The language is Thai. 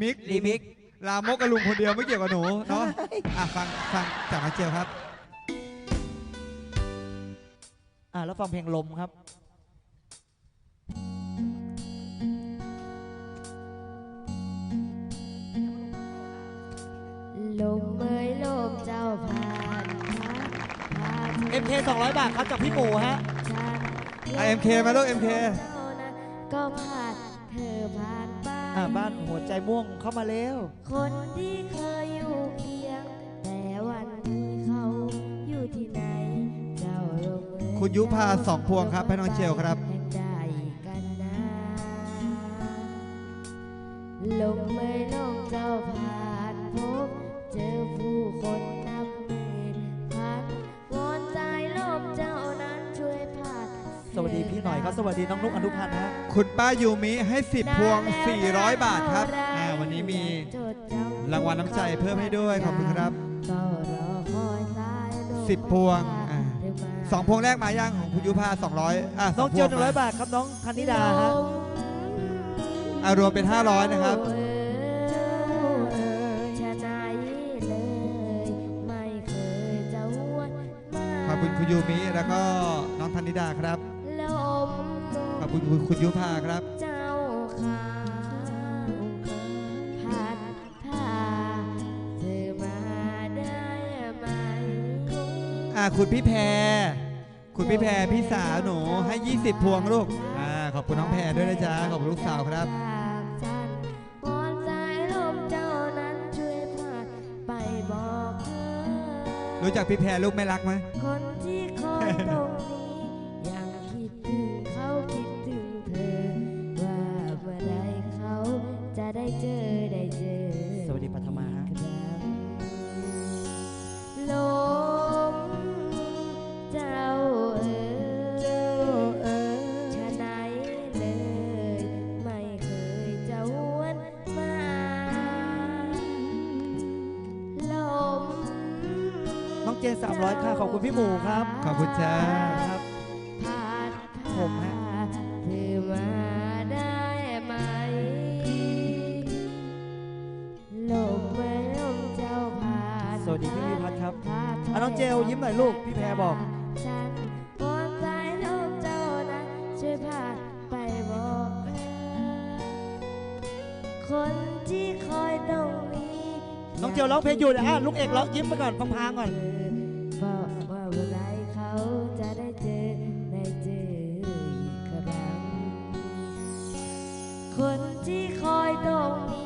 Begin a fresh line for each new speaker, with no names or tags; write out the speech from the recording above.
มิก
รีมิก
ลามกกับลุงคนเดียวไม่เกี่ยวกับหนูเนาะอะฟังฟังจากน้องเจลครับ
อ่าแล้วฟังเพลงลมครับ
ลมเมยลมเจ้าผ่านพัดพาธ
MK 200 บาทครับจากพี่หมูฮะ
ฉัน
อะ MK มาลูก MK
เจ้านั้นก็ผ่านเธอผ่านไป
อ่าบ้านหัวใจม่วงเข้ามาแล้ว
คนที่เคยอยู่เคียง แต่วันนี้เขาอยู่ที่ไหน เจ้าลมเอ่ย
คุณยุพาสองพวงครับให้น้องเจลครับ
สวัสดีพี่หน่อยครับ สวัสดีน้องนุกอนุพันธ์ฮะ
คุณป้ายูมิให้ 10 พวง 400 บาทครับอ่าวันนี้มีรางวัลน้ำใจเพิ่มให้ด้วย ขอบคุณครับ 10 พวงอ่าสองพวงแรกมาย่างของคุณยุพา200อะส
น้อง
พ
เจียว
ง
หนึ่งร้อยบาทครับน้องธนิดาฮะ
อะรวมเป็น 500 นะครับ
ชะไหนเลยไม่เคยจะหวนมา
ขอบคุณคุณยูมิแล้วก็น้องธนิดาครับ
ลม
ขอบ คุณคุณคุณยุพาครับ
เจ้าขาพัดพาเธอมาได้ไหม
อะคุณพี่แพร คุณพี่แพรพี่สาวหนูให้ 20 พวงลูกอ่าขอบคุณน้องแพรด้วยนะจ๊ะขอบคุณลูกสาวครับ
จากฉันวอนสายลมเจ้านั้นช่วยพาไปบอกเธอ
รู้จักพี่แพรลูกไม่รักไหม
คนที่คอยตรงนี้ยัง อได้เจอ
สวัสดีปัทมาฮะ
ลมเจ้าเอ๋ยชะไหนเลย ไม่เคยจะหวนมา ลม
น้องเจน300ค่ะขอบคุณพี่หมูครับ
ขอบคุณจ้า
ครับ
นอะ
น้องเจลยิ้มหน่อยลูก พี่แพรบอก
ฉันวอนสายลมเจ้านั้นช่วยพาไปบอกเธอคนที่คอยตรงนี้
น้องเจลร้องเพลงอยู่นะอะลูกเอกร้องยิ้มไปก่อนฟังพางก่อน
ว่าว่าเมื่อไรเขาจะได้เจอได้เจออีกครั้งคนที่คอยตรงนี้